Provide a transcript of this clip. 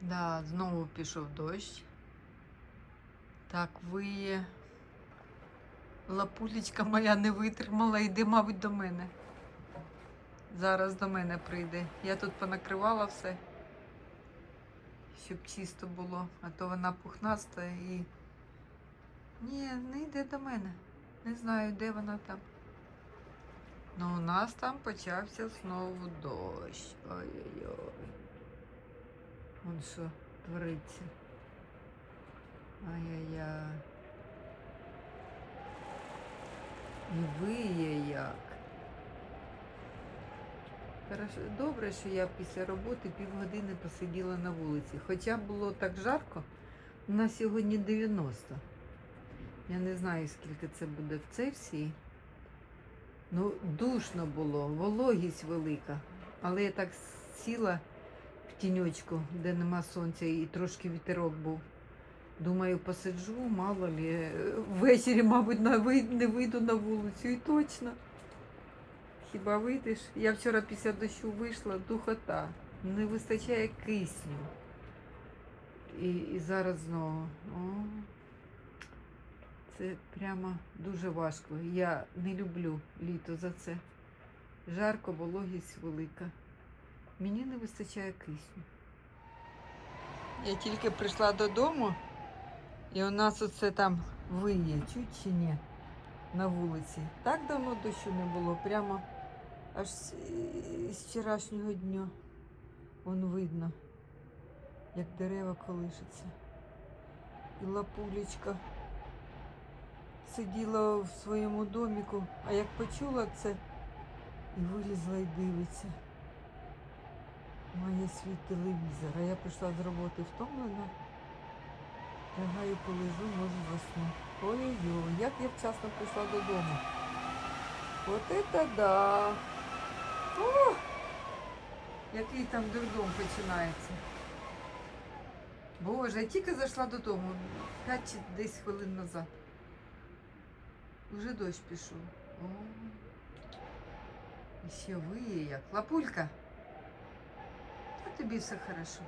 Да, знову пішов дощ. Так виє. Лапулечка моя не витримала, йде, мабуть, до мене. Зараз до мене прийде. Я тут понакривала все, щоб чисто було, а то вона пухнаста і. Ні, не йде до мене. Не знаю, де вона там. Ну, у нас там почався знову дощ. Ой-ой-ой. Вон що твориться. Ай-яй-яй. І виє як. Добре, що я після роботи півгодини посиділа на вулиці. Хоча було так жарко, у нас сьогодні 90. Я не знаю, скільки це буде в Цельсії. Ну, душно було, вологість велика. Але я так сіла в тіньочку, де нема сонця, і трошки вітерок був. Думаю, посиджу, мало лі. е, Ввечері, мабуть, не вийду на вулицю. І точно. Хіба вийдеш? Я вчора після дощу вийшла, духота. Не вистачає кисню. І, і зараз знову. О, це прямо дуже важко. Я не люблю літо за це. Жарко, вологість велика. Мені не вистачає кисню. Я тільки прийшла додому, і у нас оце там виє, чуть чи ні, на вулиці. Так давно дощу не було, прямо аж з, вчорашнього дня. Вон видно, як дерева колишаться. І лапулечка сиділа в своєму доміку, а як почула це, і вилізла і дивиться. Має свій телевізор, а я прийшла з роботи втомлена. Лягаю, полежу, може засну. Ой-ой-ой, як я вчасно прийшла додому. От це да. О! Який там дурдом починається. Боже, я тільки зайшла додому, 5 чи десь хвилин назад. Уже дощ пішов. О. І ще виє як. Лапулька. Тобі все хорошо.